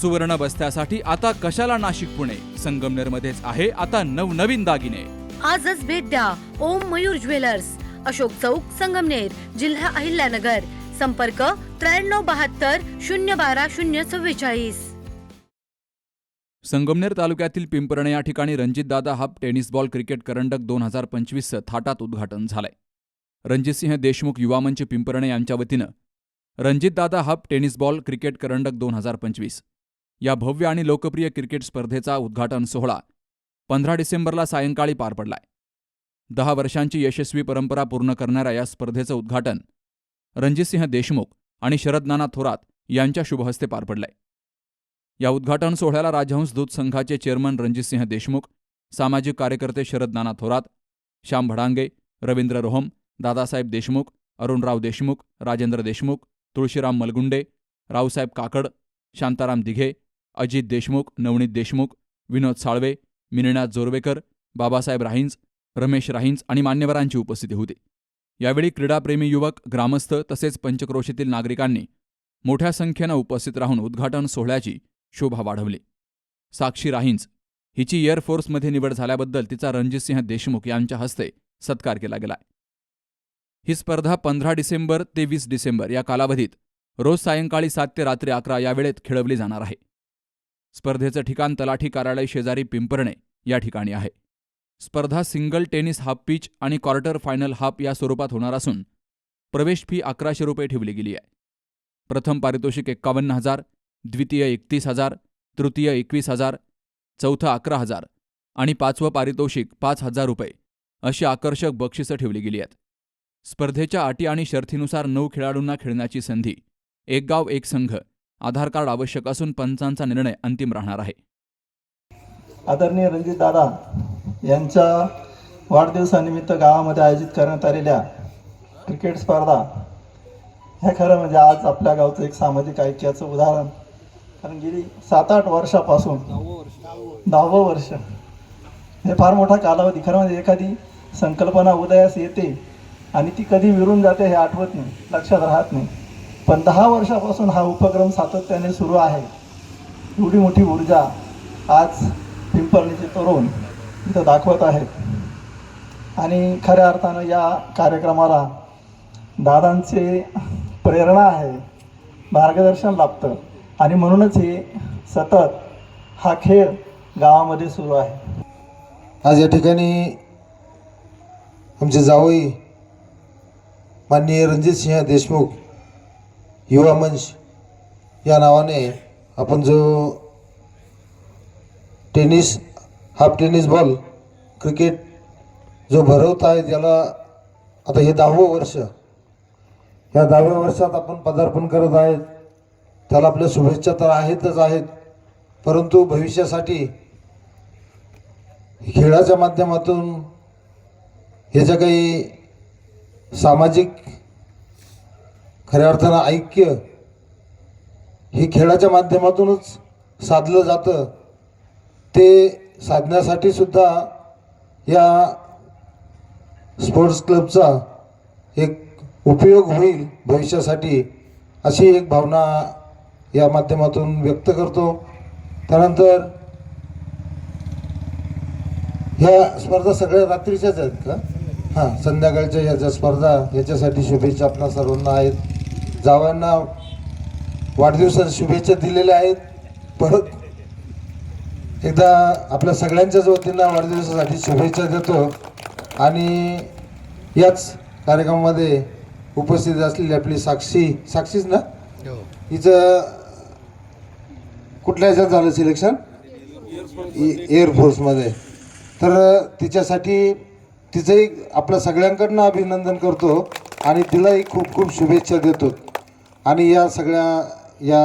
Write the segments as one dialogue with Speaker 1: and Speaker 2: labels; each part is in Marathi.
Speaker 1: सुवर्ण बस्त्यासाठी आता कशाला नाशिक पुणे? संगमनेर मध्येच आहे आता नवनवीन दागिने.
Speaker 2: आजच भेट द्या ओम मयूर ज्वेलर्स. अशोक चौक संगमनेर जिल्हा अहिल्यानगर. संपर्क त्र्याण्णव बहात्तर शून्य बारा शून्य चव्वेचाळीस.
Speaker 1: संगमनेर तालुक्यातील पिंपर्ण या ठिकाणी Ranjitdada half tennis ball cricket करंडक दोन हजार पंचवीसचं थाटात उद्घाटन झालंय. रणजितसिंह देशमुख युवा मंच पिंपर्ण यांच्या वतीनं Ranjitdada half tennis ball cricket करंडक दोन हजार पंचवीस. या भव्य आणि लोकप्रिय क्रिकेट स्पर्धेचा उद्घाटन सोहळा पंधरा डिसेंबरला सायंकाळी पार पडलाय. दहा वर्षांची यशस्वी परंपरा पूर्ण करणाऱ्या या स्पर्धेचं उद्घाटन रणजितसिंह देशमुख आणि शरद नाना थोरात यांच्या शुभहस्ते पार पडलंय. या उद्घाटन सोहळ्याला राजहंस दूत संघाचे चेअरमन रणजितसिंह देशमुख सामाजिक कार्यकर्ते शरद नाना थोरात श्याम भडांगे रवींद्र रोहम दादासाहेब देशमुख अरुणराव देशमुख राजेंद्र देशमुख तुळशीराम मलगुंडे रावसाहेब काकड शांताराम दिघे अजित देशमुख नवनीत देशमुख विनोद साळवे मिनिनाथ जोरवेकर बाबासाहेब राहिंज रमेश राहिंज आणि मान्यवरांची उपस्थिती होती. यावेळी क्रीडाप्रेमी युवक ग्रामस्थ तसेच पंचक्रोशीतील नागरिकांनी मोठ्या संख्येनं उपस्थित राहून उद्घाटन सोहळ्याची शोभा वाढवली. साक्षी राहिंज हिची एअरफोर्समध्ये निवड झाल्याबद्दल तिचा रणजितसिंह देशमुख यांच्या हस्ते सत्कार केला गेलाय ही स्पर्धा पंधरा डिसेंबर ते वीस डिसेंबर या कालावधीत रोज सायंकाळी सात ते रात्री अकरा या वेळेत खेळवली जाणार आहे. स्पर्धेचं ठिकाण तलाठी कार्यालय शेजारी पिंपरणे या ठिकाणी आहे. स्पर्धा सिंगल टेनिस हाफ पिच आणि क्वार्टर फायनल हाफ या स्वरूपात होणार असून प्रवेश फी अकराशे रुपये ठेवली गेली आहे. प्रथम पारितोषिक एक्कावन्न हजार द्वितीय एकतीस हजार तृतीय एकवीस हजार चौथं अकरा हजार आणि पाचवं पारितोषिक पाच हजार रुपये अशी आकर्षक बक्षिसं ठेवली गेली आहेत. स्पर्धेच्या अटी आणि शर्थीनुसार नऊ खेळाडूंना खेळण्याची संधी एक गाव एक संघ आधार कार्ड आवश्यक असून पंचांचा निर्णय अंतिम राहणार आहे.
Speaker 3: आदरणीय रणजित दादा यांच्या वाढदिवसानिमित्त गावामध्ये आयोजित करण्यात आलेल्या क्रिकेट स्पर्धा ह्या खरं म्हणजे आज आपल्या गावचं एक सामाजिक ऐक्याचं उदाहरण. कारण गेली सात आठ वर्षापासून दहावं वर्ष हे फार मोठा कालावधी. खरं म्हणजे एखादी संकल्पना उदयास येते आणि ती कधी विरून जाते हे आठवत नाही लक्षात राहत नाही. पण दहा वर्षापासून हा उपक्रम सातत्याने सुरू आहे. एवढी मोठी ऊर्जा आज पिंपर्णीचे तरुण इथं दाखवत आहेत. आणि खऱ्या अर्थानं या कार्यक्रमाला दादांचे प्रेरणा आहे मार्गदर्शन लाभतं. आणि म्हणूनच हे सतत हा खेळ गावामध्ये सुरू आहे.
Speaker 4: आज या ठिकाणी आमचे जावई माननीय रणजितसिंह देशमुख युवा मंच या नावाने आपण जो tennis half tennis ball cricket जो भरवत आहे त्याला आता हे दहावं वर्ष या दहाव्या वर्षात आपण पदार्पण करत आहेत. त्याला आपल्या शुभेच्छा तर आहेतच आहेत परंतु भविष्यासाठी खेळाच्या माध्यमातून हे जे काही सामाजिक खऱ्या अर्थानं ऐक्य हे खेळाच्या माध्यमातूनच साधलं जातं. ते साधण्यासाठी सुद्धा या स्पोर्ट्स क्लबचा एक उपयोग होईल भविष्यासाठी अशी एक भावना या माध्यमातून व्यक्त करतो. त्यानंतर ह्या स्पर्धा सगळ्या रात्रीच्याच आहेत का? हां संध्याकाळच्या ह्या ज्या स्पर्धा याच्यासाठी शुभेच्छा आपल्या सर्वांना आहेत. जावांना वाढदिवसाच्या शुभेच्छा दिलेल्या आहेत. परत एकदा आपल्या सगळ्यांच्याच वतीनं वाढदिवसासाठी शुभेच्छा देतो. आणि याच कार्यक्रमामध्ये उपस्थित असलेली आपली साक्षी साक्षीच ना? हिचं कुठल्या ह्याच्यात झालं सिलेक्शन? एअरफोर्समध्ये तर तिच्यासाठी तिचंही आपल्या सगळ्यांकडनं अभिनंदन करतो आणि तिलाही खूप खूप शुभेच्छा देतो. आणि या सगळ्या या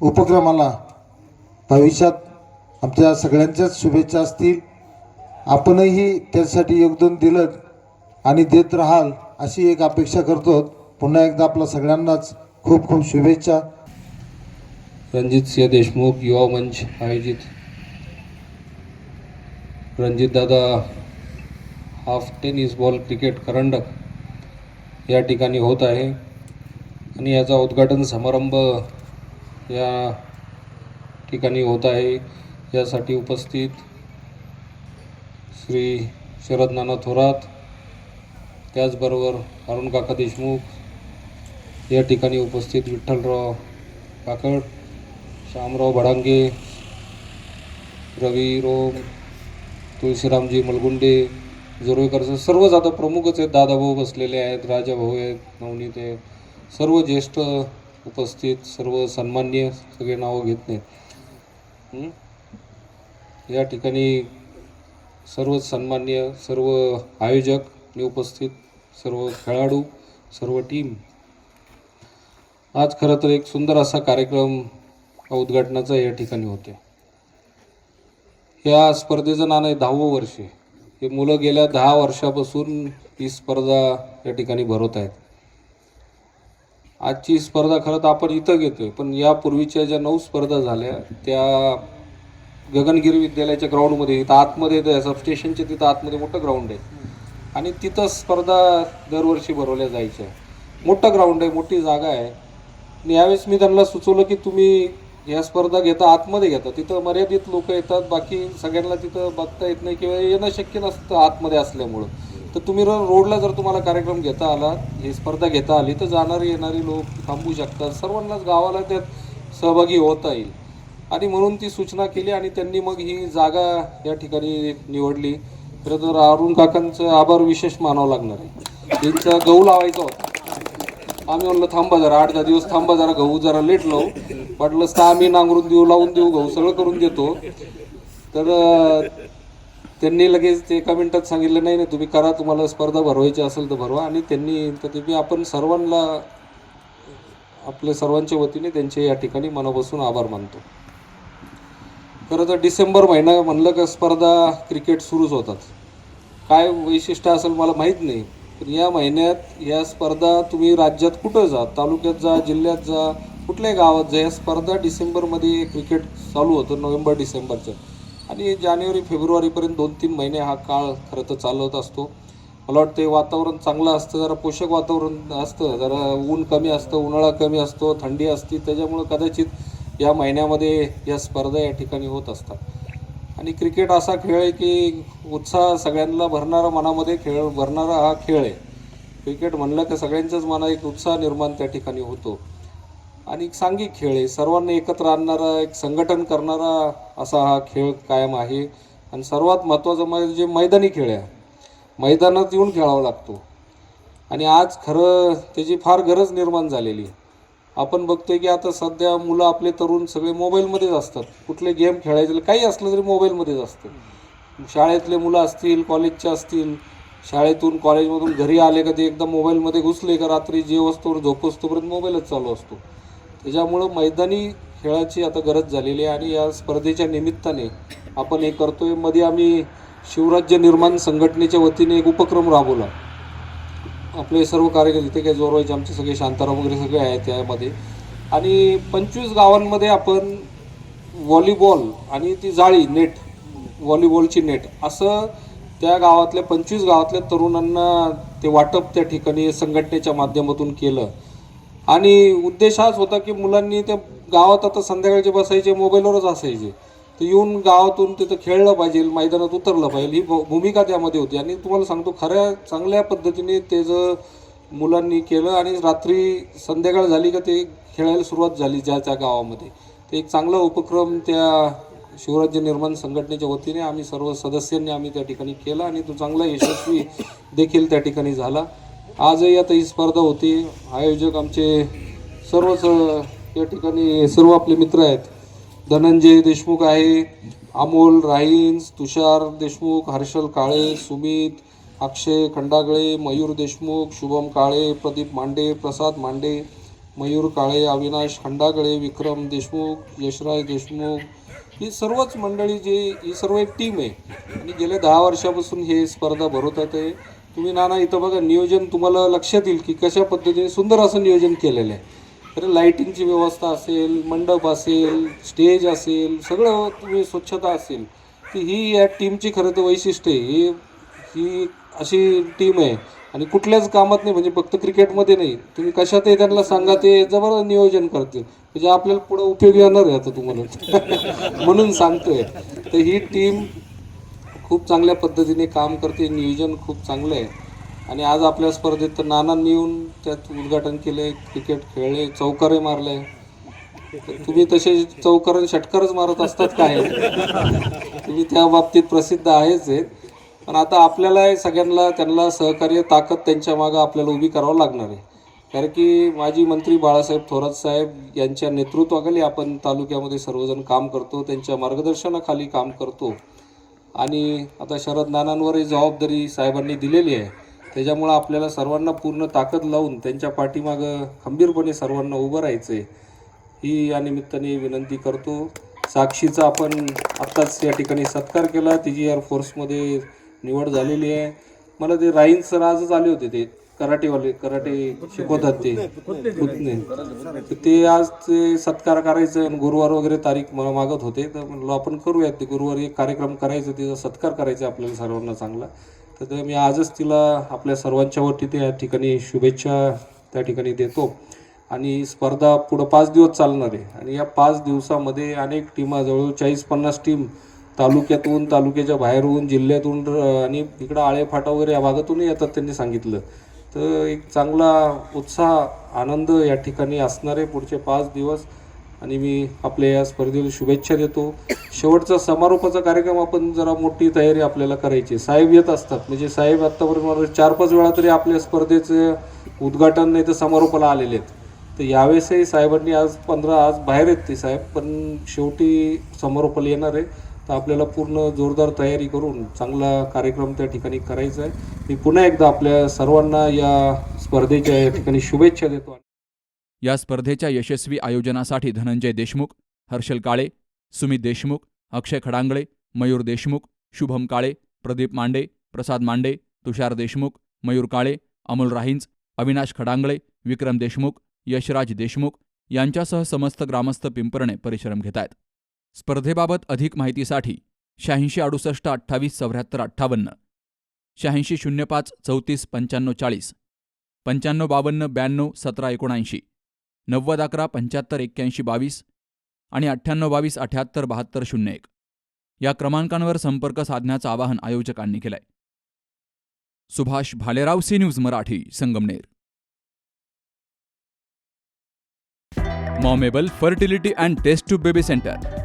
Speaker 4: उपक्रमाला भविष्यात आमच्या सगळ्यांच्याच शुभेच्छा असतील. आपणही त्यासाठी योगदान दिलं आणि देत राहाल अशी एक अपेक्षा करतो. पुन्हा एकदा आपल्या सगळ्यांनाच खूप खूप शुभेच्छा.
Speaker 5: रणजित सिंह देशमुख युवा मंच आयोजित. Ranjitdada half tennis ball cricket करंडक या ठिकाणी होत आहे. आणि याचा उद्घाटन समारंभ या ठिकाणी होत आहे. यासाठी उपस्थित श्री शरद नाना थोरात त्याचबरोबर अरुण काका देशमुख या ठिकाणी उपस्थित विठ्ठलराव काकड श्यामराव भडांगे रवी रोम तुळशीरामजी मलगुंडे जोरवेकर सर्वच आता प्रमुखच आहेत. दादाभाऊ बसलेले आहेत राजाभाऊ आहेत नवनीत आहेत. सर्व ज्येष्ठ उपस्थित सर्व सन्मान्य सगळे नावं घेत नाहीत. या ठिकाणी सर्व सन्मान्य सर्व आयोजक उपस्थित सर्व खेळाडू सर्व टीम. आज खरं तर एक सुंदर असा कार्यक्रम उद्घाटनाचा या ठिकाणी होते या स्पर्धेचं नाणं आहे दहावं वर्ष. हे मुलं गेल्या दहा वर्षापासून ही स्पर्धा या ठिकाणी भरवत आहेत. आजची स्पर्धा खरं तर आपण इथं घेतोय पण यापूर्वीच्या ज्या नऊ स्पर्धा झाल्या त्या गगनगिरी विद्यालयाच्या ग्राउंडमध्ये इथं आतमध्ये सबस्टेशनच्या तिथं आतमध्ये मोठं ग्राउंड आहे. आणि तिथं स्पर्धा दरवर्षी भरवल्या जायच्या. मोठं ग्राउंड आहे मोठी जागा आहे. आणि यावेळेस मी त्यांना सुचवलं की तुम्ही या स्पर्धा घेता आतमध्ये घेता. तिथं मर्यादित लोक येतात बाकी सगळ्यांना तिथं बघता येत नाही किंवा येणं शक्य नसतं आतमध्ये असल्यामुळं. तर तुम्ही रोडला जर तुम्हाला कार्यक्रम घेता आला ही स्पर्धा घेता आली तर जाणारी येणारी लोक थांबू शकतात. सर्वांनाच गावाला त्यात सहभागी होता येईल. आणि म्हणून ती सूचना केली आणि त्यांनी मग ही जागा या ठिकाणी निवडली. खरं तर अरुण काकांचं आभार विशेष मानावं लागणार आहे. त्यांचा गहू लावायचा होता. आम्ही म्हणलं थांबा जरा आठ दहा दिवस थांबा जरा गहू जरा लेट लावू. पडलंच तर आम्ही नांगरून देऊ लावून देऊ गहू सगळं करून देतो. तर त्यांनी लगेच ते एका मिनिटात सांगितलं नाही नाही तुम्ही करा तुम्हाला स्पर्धा भरवायची असेल तर भरवा. आणि त्यांनी तर ते मी आपण सर्वांना आपल्या सर्वांच्या वतीने त्यांचे या ठिकाणी मनापासून आभार मानतो. खरं तर डिसेंबर महिना म्हणलं का स्पर्धा क्रिकेट सुरूच होतात. काय वैशिष्ट्य असेल मला माहीत नाही पण या महिन्यात या स्पर्धा तुम्ही राज्यात कुठं जा तालुक्यात जा जिल्ह्यात जा कुठल्याही गावात ज्या स्पर्धा डिसेंबरमध्ये क्रिकेट चालू होतं नोव्हेंबर डिसेंबरच्या आणि जानेवारी फेब्रुवारीपर्यंत दोन तीन महिने हा काळ खरं तर चालवत असतो. मला वाटतं वातावरण चांगलं असतं जरा पोषक वातावरण असतं जरा ऊन कमी असतं उन्हाळा कमी असतो थंडी असते त्याच्यामुळं कदाचित या महिन्यामध्ये या स्पर्धा या ठिकाणी होत असतात. आणि क्रिकेट असा खेळ आहे की उत्साह सगळ्यांना भरणारा मनामध्ये खेळ भरणारा हा खेळ आहे. क्रिकेट म्हणलं की सगळ्यांच्याच मनात एक उत्साह निर्माण त्या ठिकाणी होतो. आणि एक सांघिक खेळ आहे. सर्वांना एकत्र आणणारा एक संघटन करणारा असा हा खेळ कायम आहे. आणि सर्वात महत्त्वाचं म्हणजे मैदानी खेळ आहे. मैदानात येऊन खेळावा लागतो. आणि आज खरं त्याची फार गरज निर्माण झालेली आहे. आपण बघतोय की आता सध्या मुलं आपले तरुण सगळे मोबाईलमध्येच असतात. कुठले गेम खेळायचे काही असलं तरी मोबाईलमध्येच असतं. शाळेतले मुलं असतील कॉलेजचे असतील शाळेतून कॉलेजमधून घरी आले का ते एकदा मोबाईलमध्ये घुसले का रात्री जे झोप असतोपर्यंत मोबाईलच चालू असतो. त्याच्यामुळं मैदानी खेळाची आता गरज झालेली आहे आणि या स्पर्धेच्या निमित्ताने आपण हे करतोय. मध्ये आम्ही शिवराज्य निर्माण संघटनेच्या वतीने एक उपक्रम राबवला. आपले सर्व कार्यकर्ते इथे काही जोरवायचे आमचे सगळे शांताराम वगैरे सगळे आहेत त्यामध्ये. आणि पंचवीस गावांमध्ये आपण व्हॉलीबॉल आणि ती जाळी नेट व्हॉलीबॉलची नेट असं त्या गावातल्या पंचवीस गावातल्या तरुणांना ते वाटप त्या ठिकाणी संघटनेच्या माध्यमातून केलं. आणि उद्देश हाच होता की मुलांनी त्या गावात आता संध्याकाळचे बसायचे मोबाईलवरच असायचे. तर येऊन गावातून तिथं खेळलं पाहिजे मैदानात उतरलं पाहिजे ही भू- भूमिका त्यामध्ये होती. आणि तुम्हाला सांगतो खऱ्या चांगल्या पद्धतीने त्याचं मुलांनी केलं आणि रात्री संध्याकाळ झाली का ते खेळायला सुरुवात झाली ज्या त्या गावामध्ये. ते एक चांगला उपक्रम त्या शिवराज्य निर्माण संघटनेच्या वतीने आम्ही सर्व सदस्यांनी आम्ही त्या ठिकाणी केला आणि तो चांगला यशस्वी देखील त्या ठिकाणी झाला. आजही आता ही स्पर्धा होती. आयोजक आमचे सर्वच या ठिकाणी सर्व आपले मित्र आहेत. धनंजय देशमुख आहे अमोल राहीन्स तुषार देशमुख हर्षल काळे सुमित अक्षय खंडागळे मयूर देशमुख शुभम काळे प्रदीप मांडे प्रसाद मांडे मयूर काळे अविनाश खंडागळे विक्रम देशमुख यशराज देशमुख. ही सर्वच मंडळी जी ही सर्व एक टीम आहे. आणि गेल्या दहा वर्षापासून हे स्पर्धा भरवतात आहे. तुम्ही नाना इथं बघा नियोजन तुम्हाला लक्षात येईल की कशा पद्धतीने सुंदर असं नियोजन केलेलं आहे. तर लाईटिंगची व्यवस्था असेल मंडप असेल स्टेज असेल सगळं तुम्ही स्वच्छता असेल ती ही या टीमची खरं तर वैशिष्ट्य आहे. ही ही अशी टीम आहे. आणि कुठल्याच कामात नाही म्हणजे फक्त क्रिकेटमध्ये नाही. तुम्ही कशातही त्यांना सांगा ते जबर नियोजन करतील. म्हणजे आपल्याला पुढं उपयोगी येणार आहे आता तुम्हाला. म्हणून सांगतोय. तर ही टीम खूप चांगल्या पद्धतीने काम करते. नियोजन खूप चांगलं आहे. आणि आज आपल्या स्पर्धेत तर नानांनी येऊन त्यात उद्घाटन केले क्रिकेट खेळले चौकारे मारले. तुम्ही तसे चौकार षटकरच षटकारच मारत असतात काय तुम्ही त्या बाबतीत प्रसिद्ध आहेच आहेत पण आता आपल्याला सगळ्यांना त्यांना सहकार्य ताकद त्यांच्या मागं आपल्याला उभी करावं लागणार आहे. कारण की माजी मंत्री बाळासाहेब थोरात साहेब यांच्या नेतृत्वाखाली आपण तालुक्यामध्ये सर्वजण काम करतो त्यांच्या मार्गदर्शनाखाली काम करतो. आणि आता शरद नानांवरही जबाबदारी साहेबांनी दिलेली आहे. त्याच्यामुळं आपल्याला सर्वांना पूर्ण ताकद लावून त्यांच्या पाठीमागं खंबीरपणे सर्वांना उभं राहायचं आहे ही या निमित्ताने विनंती करतो. साक्षीचा आपण आत्ताच या ठिकाणी सत्कार केला. तिची एअरफोर्समध्ये निवड झालेली आहे. मला ते राईन सर आजच आले होते ते. कराटेवाले कराटे शिकवतात ते. पुतणे तर ते आज ते सत्कार करायचं आणि गुरुवार वगैरे तारीख मला मागत होते. तर म्हणलं आपण करूयात ते गुरुवारी एक कार्यक्रम करायचा तिचा सत्कार करायचा आपल्याला सर्वांना चांगला. तर ते मी आजच तिला आपल्या सर्वांच्या वतीने या ठिकाणी शुभेच्छा त्या ठिकाणी देतो. आणि स्पर्धा पुढं पाच दिवस चालणार आहे. आणि या पाच दिवसामध्ये अनेक टीमा जवळजवळ चाळीस पन्नास टीम तालुक्यातून तालुक्याच्या बाहेरून जिल्ह्यातून आणि इकडं आळेफाटा वगैरे या भागातूनही येतात त्यांनी सांगितलं. तर एक चांगला उत्साह आनंद या ठिकाणी असणार आहे पुढचे पाच दिवस. आणि मी आपल्या या स्पर्धेला शुभेच्छा देतो. शेवटचा समारोपाचा कार्यक्रम आपण जरा मोठी तयारी आपल्याला करायची. साहेब येत असतात. म्हणजे साहेब आत्तापर्यंत मला चार पाच वेळा तरी आपल्या स्पर्धेचं उद्घाटन नाही तर समारोपाला आलेले आहेत. तर यावेळेसही साहेबांनी आज पंधरा आज बाहेर आहेत ते साहेब पण शेवटी समारोपाला येणार आहे. तर आपल्याला पूर्ण जोरदार तयारी करून चांगला कार्यक्रम त्या ठिकाणी करायचा आहे. मी पुन्हा एकदा आपल्या सर्वांना या स्पर्धेच्या या ठिकाणी शुभेच्छा देतो
Speaker 1: या स्पर्धेच्या यशस्वी आयोजनासाठी धनंजय देशमुख हर्षल काळे सुमित देशमुख अक्षय खडांगळे मयूर देशमुख शुभम काळे प्रदीप मांडे प्रसाद मांडे तुषार देशमुख मयूर काळे अमोल राहिंज अविनाश खडांगळे विक्रम देशमुख यशराज देशमुख यांच्यासह समस्त ग्रामस्थ पिंपरणे परिश्रम घेत आहेत स्पर्धेबाबत अधिक माहितीसाठी शहाऐंशी अडुसष्ट अठ्ठावीस चौऱ्याहत्तर अठ्ठावन्न शहाऐंशी शून्य पाच चौतीस पंच्याण्णव चाळीस पंच्याण्णव बावन्न ब्याण्णव सतरा एकोणऐंशी नव्वद अकरा पंच्याहत्तर एक्क्याऐंशी बावीस आणि अठ्ठ्याण्णव बावीस अठ्याहत्तर बहात्तर शून्य एक. या क्रमांकांवर संपर्क साधण्याचं आवाहन आयोजकांनी केलंय. Subhash Bhalerao C news Marathi Sangamner. मॉमेबल fertility and test tube baby centre.